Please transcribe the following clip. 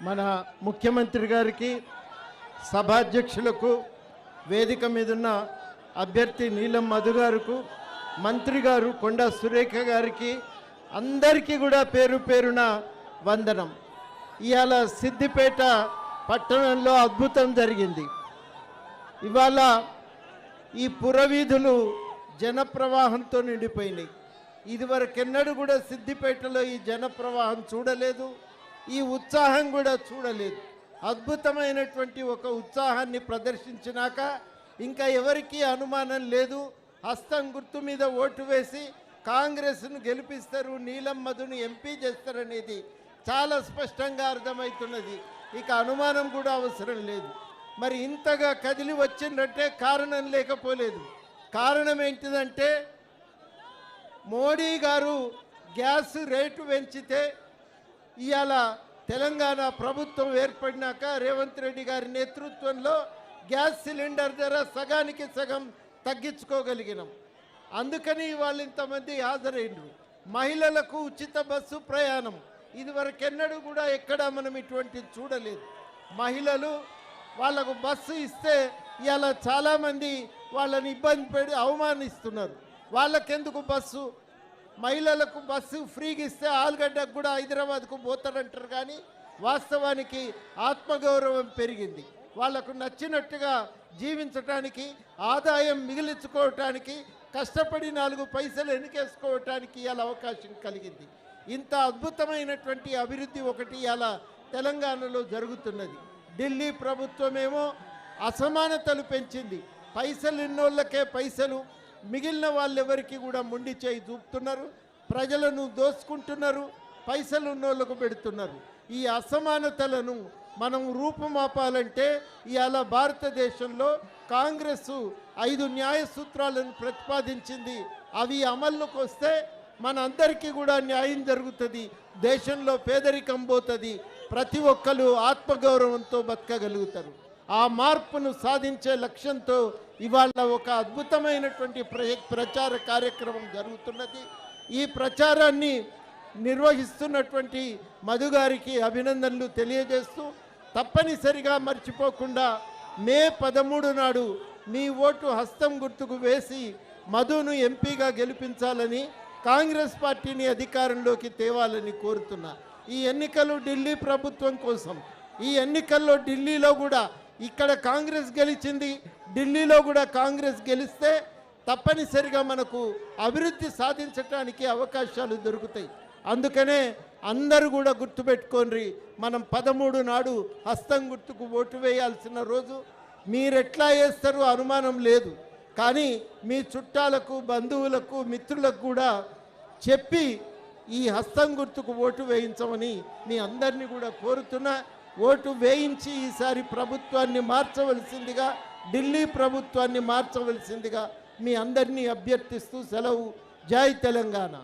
మన ముఖ్యమంత్రి గారికి సభాధ్యక్షులకు వేదిక మీదున్న అభ్యర్థి నీలం మధు గారుకు మంత్రి గారు కొండా సురేఖ గారికి అందరికీ కూడా పేరు పేరున వందనం. ఇవాళ సిద్దిపేట పట్టణంలో అద్భుతం జరిగింది. ఇవాళ ఈ పురవీధులు జనప్రవాహంతో నిండిపోయినాయి. ఇదివరకెన్నడూ కూడా సిద్దిపేటలో ఈ జనప్రవాహం చూడలేదు. ఈ ఉత్సాహం కూడా చూడలేదు. అద్భుతమైనటువంటి ఒక ఉత్సాహాన్ని ప్రదర్శించినాక ఇంకా ఎవరికీ అనుమానం లేదు. హస్తం గుర్తు మీద ఓటు వేసి కాంగ్రెస్ను గెలిపిస్తారు నీలం మధుని ఎంపీ చేస్తారనేది చాలా స్పష్టంగా అర్థమవుతున్నది. ఇక అనుమానం కూడా అవసరం లేదు. మరి ఇంతగా కదిలి వచ్చిందంటే కారణం లేకపోలేదు. కారణం ఏంటిదంటే మోడీ గారు గ్యాస్ రేటు పెంచితే ఇవాళ తెలంగాణ ప్రభుత్వం ఏర్పడినాక రేవంత్ రెడ్డి గారి నేతృత్వంలో గ్యాస్ సిలిండర్ ధర సగానికి సగం తగ్గించుకోగలిగినాం. అందుకని వాళ్ళు ఇంతమంది హాజరైనరు మహిళలకు ఉచిత బస్సు ప్రయాణం. ఇదివరకెన్నడూ కూడా ఎక్కడా మనం ఇటువంటిది చూడలేదు. మహిళలు వాళ్ళకు బస్సు ఇస్తే ఇలా చాలామంది వాళ్ళని ఇబ్బంది పెడి అవమానిస్తున్నారు. వాళ్ళకెందుకు బస్సు? మహిళలకు బస్సు ఫ్రీగా ఇస్తే ఆలుగడ్డకు కూడా హైదరాబాద్కు పోతారంటారు కానీ వాస్తవానికి ఆత్మగౌరవం పెరిగింది. వాళ్ళకు నచ్చినట్టుగా జీవించటానికి ఆదాయం మిగిలించుకోవటానికి కష్టపడి నాలుగు పైసలు ఎన్నికేసుకోవటానికి ఇవాళ అవకాశం కలిగింది. ఇంత అద్భుతమైనటువంటి అభివృద్ధి ఒకటి ఇలా తెలంగాణలో జరుగుతున్నది. ఢిల్లీ ప్రభుత్వమేమో అసమానతలు పెంచింది. పైసలు ఇన్నోళ్ళకే పైసలు మిగిలిన వాళ్ళెవరికి కూడా ముండి చేయి చూపుతున్నారు ప్రజలను దోసుకుంటున్నారు పైసలు ఉన్నోళ్ళకు పెడుతున్నారు. ఈ అసమానతలను మనం రూపుమాపాలంటే ఇవాళ భారతదేశంలో కాంగ్రెస్ ఐదు న్యాయ సూత్రాలను ప్రతిపాదించింది. అవి అమల్లోకి వస్తే మన అందరికీ కూడా న్యాయం జరుగుతుంది దేశంలో పేదరికం పోతుంది ప్రతి ఒక్కరు ఆత్మగౌరవంతో బతకగలుగుతారు. ఆ మార్పును సాధించే లక్ష్యంతో ఇవాళ ఒక అద్భుతమైనటువంటి ప్రచార కార్యక్రమం జరుగుతున్నది. ఈ ప్రచారాన్ని నిర్వహిస్తున్నటువంటి మధు గారికి అభినందనలు తెలియజేస్తూ తప్పనిసరిగా మర్చిపోకుండా మే పదమూడు నాడు మీ ఓటు హస్తం గుర్తుకు వేసి మధును ఎంపీగా గెలిపించాలని కాంగ్రెస్ పార్టీని అధికారంలోకి తేవాలని కోరుతున్నా. ఈ ఎన్నికలు ఢిల్లీ ప్రభుత్వం కోసం. ఈ ఎన్నికల్లో ఢిల్లీలో కూడా ఇక్కడ కాంగ్రెస్ గెలిచింది ఢిల్లీలో కూడా కాంగ్రెస్ గెలిస్తే తప్పనిసరిగా మనకు అభివృద్ధి సాధించటానికి అవకాశాలు దొరుకుతాయి. అందుకనే అందరూ కూడా గుర్తుపెట్టుకోండి మనం పదమూడు నాడు హస్తం గుర్తుకు ఓటు వేయాల్సిన రోజు. మీరెట్లా వేస్తారో అనుమానం లేదు. కానీ మీ చుట్టాలకు బంధువులకు మిత్రులకు కూడా చెప్పి ఈ హస్తం గుర్తుకు ఓటు వేయించమని మీ అందరినీ కూడా కోరుతున్నా. ఓటు వేయించి ఈసారి ప్రభుత్వాన్ని మార్చవలసిందిగా ఢిల్లీ ప్రభుత్వాన్ని మార్చవలసిందిగా మీ అందరినీ అభ్యర్థిస్తూ సెలవు. జై తెలంగాణ.